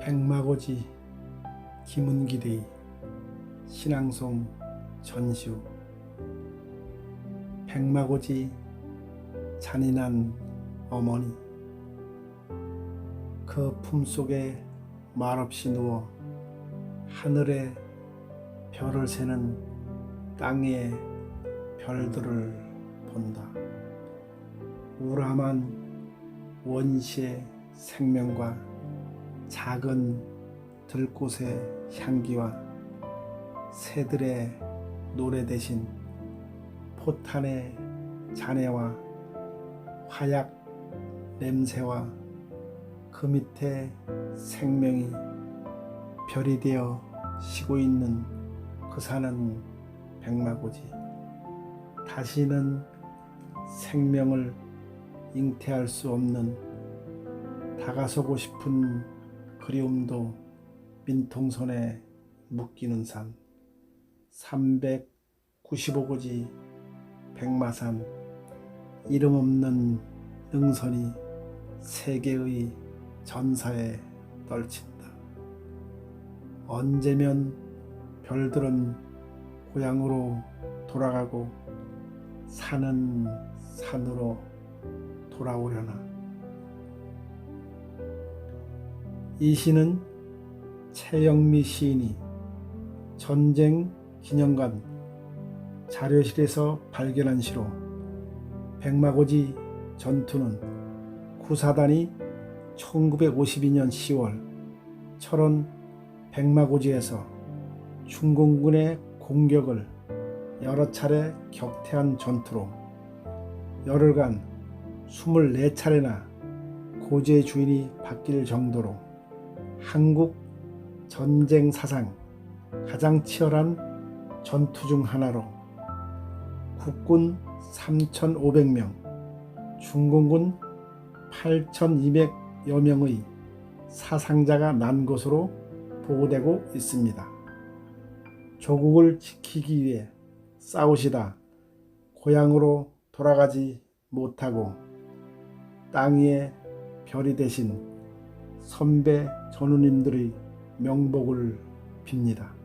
백마고지 김은기대의 신앙송 전시우 백마고지 잔인한 어머니 그 품속에 말없이 누워 하늘에 별을 세는 땅의 별들을 본다. 우람한 원시의 생명과 작은 들꽃의 향기와 새들의 노래 대신 포탄의 잔해와 화약 냄새와 그 밑에 생명이 별이 되어 쉬고 있는 그 산은 백마고지. 다시는 생명을 잉태할 수 없는 다가서고 싶은 그리움도 민통선에 묶이는 산 395고지 백마산 이름 없는 능선이 세계의 전사에 떨친다. 언제면 별들은 고향으로 돌아가고 산은 산으로 돌아오려나. 이 시는 최영미 시인이 전쟁 기념관 자료실에서 발견한 시로 백마고지 전투는 구사단이 1952년 10월 철원 백마고지에서 중공군의 공격을 여러 차례 격퇴한 전투로 열흘간 24차례나 고지의 주인이 바뀔 정도로 한국 전쟁 사상 가장 치열한 전투 중 하나로 국군 3,500명, 중공군 8,200여 명의 사상자가 난 것으로 보고되고 있습니다. 조국을 지키기 위해 싸우시다 고향으로 돌아가지 못하고 땅 위에 별이 되신 선배 전우님들의 명복을 빕니다.